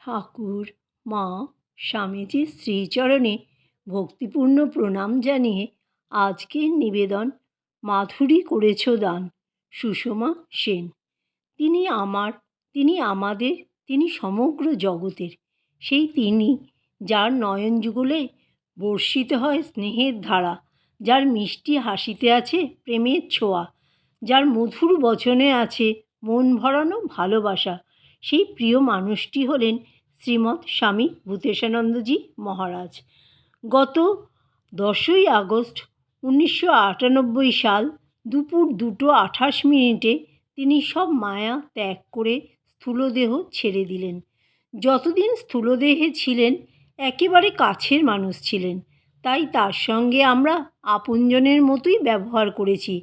ঠাকুর, মা স্বামীজির শ্রীচরণে ভক্তিপূর্ণ প্রণাম জানিয়ে আজকের নিবেদন, মাধুরী করেছ দান সুষমা সেন। তিনি আমার, তিনি আমাদের, তিনি সমগ্র জগতের। সেই তিনি যার নয়ন যুগলে বর্ষিত হয় স্নেহের ধারা, যার মিষ্টি হাসিতে আছে প্রেমের ছোঁয়া, যার মধুর বচনে আছে মন ভরানো ভালোবাসা সেই প্রিয় মানুষটি হলেন শ্রীমৎ স্বামী ভূতেশানন্দজি মহারাজ। গত দশই আগস্ট উনিশশো আটানব্বই সাল দুপুর দুটো আঠাশ মিনিটে তিনি সব মায়া ত্যাগ করে স্থূলদেহ ছেড়ে দিলেন। যতদিন স্থূলদেহে ছিলেন, একেবারে কাছের মানুষ ছিলেন। তাই তার সঙ্গে আমরা আপনজনের মতোই ব্যবহার করেছি।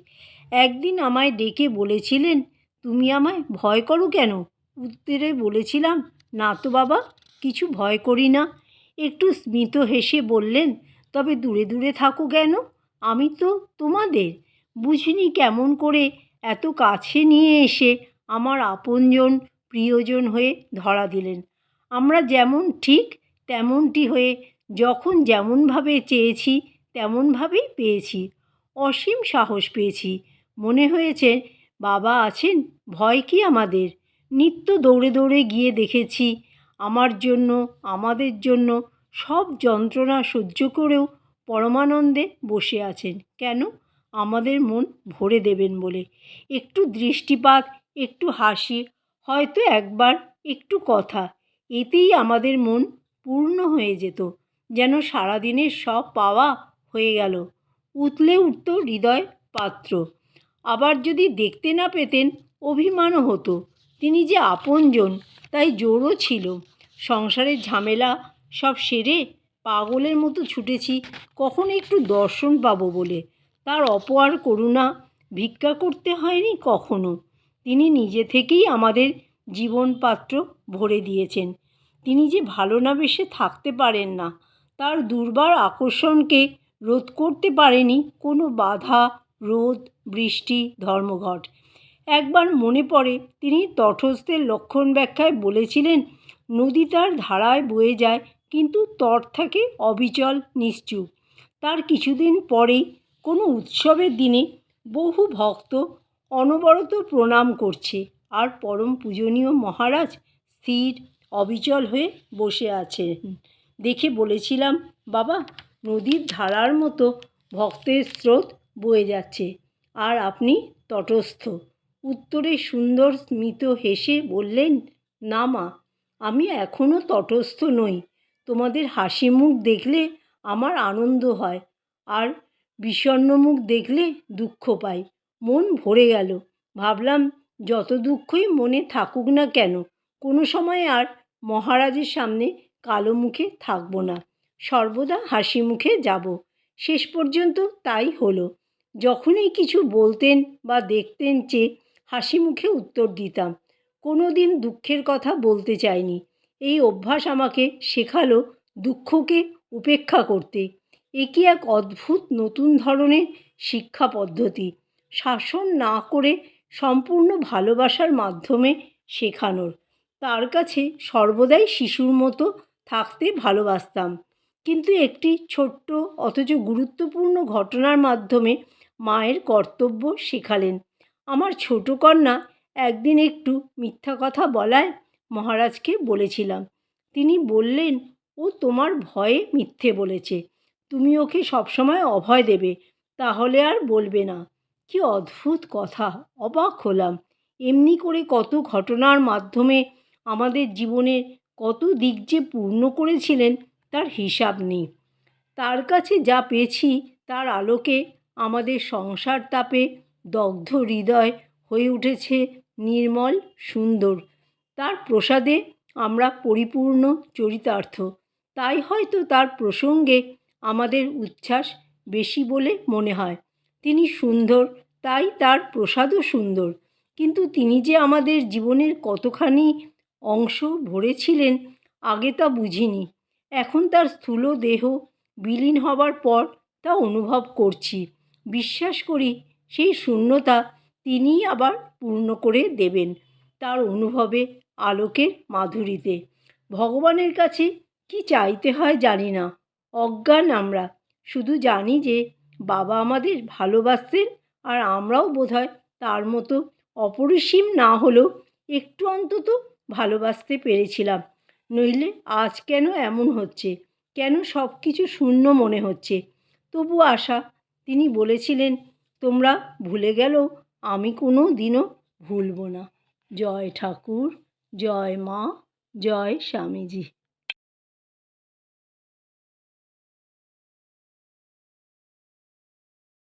একদিন আমায় ডেকে বলেছিলেন, তুমি আমায় ভয় করো কেন? উত্তরে বলেছিলাম, না তো বাবা, কিছু ভয় করি না। একটু স্মিত হেসে বললেন, তবে দূরে দূরে থাকো কেন? আমি তো তোমাদের। বুঝিনি কেমন করে এত কাছে নিয়ে এসে আমার আপনজন প্রিয়জন হয়ে ধরা দিলেন। আমরা যেমন ঠিক তেমনটি হয়ে যখন যেমনভাবে চেয়েছি তেমনভাবেই পেয়েছি। অসীম সাহস পেয়েছি। মনে হয়েছে বাবা আছেন, ভয় কি আমাদের? নিত্য দৌড়ে দৌড়ে গিয়ে দেখেছি। আমার জন্য, আমাদের জন্য সব যন্ত্রণা সহ্য করেও পরমানন্দে বসে আছেন। কেন? আমাদের মন ভরে দেবেন বলে। একটু দৃষ্টিপাত, একটু হাসি, হয়তো একবার একটু কথা, এতেই আমাদের মন পূর্ণ হয়ে যেত। যেন সারাদিনের সব পাওয়া হয়ে গেল। উতলে উঠত হৃদয় পাত্র। আবার যদি দেখতে না পেতেন, অভিমানও হতো। তিনি যে আপনজন, তাই জোরও ছিল। সংসারের ঝামেলা সব সেরে পাগলের মতো ছুটেছি, কখন একটু দর্শন পাবো বলে। তার অপয়ার করুণা ভিক্ষা করতে হয়নি কখনো। তিনি নিজে থেকেই আমাদের জীবন পাত্র ভরে দিয়েছেন। তিনি যে ভালো না বেশে থাকতে পারেন না, তার দুর্বার আকর্ষণকে রোধ করতে পারেনি কোনো বাধা রোদ বৃষ্টি, ধর্মঘট। একবার মনে পড়ে, তিনি তটস্থের লক্ষণ ব্যাখ্যায় বলেছিলেন, নদী তার ধারায় বয়ে যায়, কিন্তু তট থাকে অবিচল, নিশ্চুপ। তার কিছুদিন পরেই কোনো উৎসবের দিনে বহু ভক্ত অনবরত প্রণাম করছে আর পরম পূজনীয় মহারাজ স্থির, অবিচল হয়ে বসে আছেন। দেখে বলেছিলাম, বাবা, নদীর ধারার মতো ভক্তের স্রোত বয়ে যাচ্ছে, আর আপনি তটস্থ। উত্তরে সুন্দর স্মিত হেসে বললেন, না মা, আমি এখনও তটস্থ নই। তোমাদের হাসি মুখ দেখলে আমার আনন্দ হয়, আর বিষণ্ণ মুখ দেখলে দুঃখ পাই। মন ভরে গেল। ভাবলাম, যত দুঃখই মনে থাকুক না কেন, কোনো সময় আর মহারাজের সামনে কালো মুখে থাকব না। সর্বদা হাসি মুখে যাব। শেষ পর্যন্ত তাই হলো। যখনই কিছু বলতেন বা দেখতেন চেয়ে হাসি মুখে উত্তর দিতাম। কোনো দিন দুঃখের কথা বলতে চাইনি। এই অভ্যাস আমাকে শেখালো দুঃখকে উপেক্ষা করতে। এ কি এক অদ্ভুত নতুন ধরনের শিক্ষা পদ্ধতি। শাসন না করে সম্পূর্ণ ভালোবাসার মাধ্যমে শেখানোর। তার কাছে সর্বদাই শিশুর মতো থাকতে ভালোবাসতাম। কিন্তু একটি ছোট্ট, অথচ গুরুত্বপূর্ণ ঘটনার মাধ্যমে মায়ের কর্তব্য শেখালেন। আমার ছোটো কন্যা একদিন একটু মিথ্যা কথা বলায় মহারাজকে বলেছিলাম। তিনি বললেন, ও তোমার ভয়ে মিথ্যে বলেছে। তুমি ওকে সবসময় অভয় দেবে, তাহলে আর বলবে না। কি অদ্ভুত কথা, অবাক হলাম। এমনি করে কত ঘটনার মাধ্যমে আমাদের জীবনের কত দিক যে পূর্ণ করেছিলেন, তার হিসাব নেই। তার কাছে যা পেয়েছি, তার আলোকে আমাদের সংসার তাপে দগ্ধ হৃদয় হয়ে উঠেছে নির্মল সুন্দর। তার প্রসাদে আমরা পরিপূর্ণ চরিতার্থ। তাই হয়তো তার প্রসঙ্গে আমাদের উচ্ছ্বাস বেশি বলে মনে হয়। তিনি সুন্দর, তাই তার প্রসাদও সুন্দর। কিন্তু তিনি যে আমাদের জীবনের কতখানি অংশ ভরেছিলেন, আগে তা বুঝিনি। এখন তার স্থূল দেহ বিলীন হবার পর তা অনুভব করছি। বিশ্বাস করি সেই শূন্যতা তিনিই আবার পূর্ণ করে দেবেন তার অনুভবে আলোকের মাধুরীতে। ভগবানের কাছে কি চাইতে হয় জানি না। অজ্ঞান আমরা। শুধু জানি যে বাবা আমাদের ভালোবাসতেন আর আমরাও বোধহয় তার মতো অপরিসীম না হলেও একটু অন্তত ভালোবাসতে পেরেছিলাম। নইলে আজ কেন এমন হচ্ছে? কেন সব কিছু শূন্য মনে হচ্ছে? তবু আশা, তিনি বলেছিলেন তোমরা ভুলে গেলেও আমি কোনো দিনও ভুলব না। জয় ঠাকুর জয় মা জয় স্বামীজি।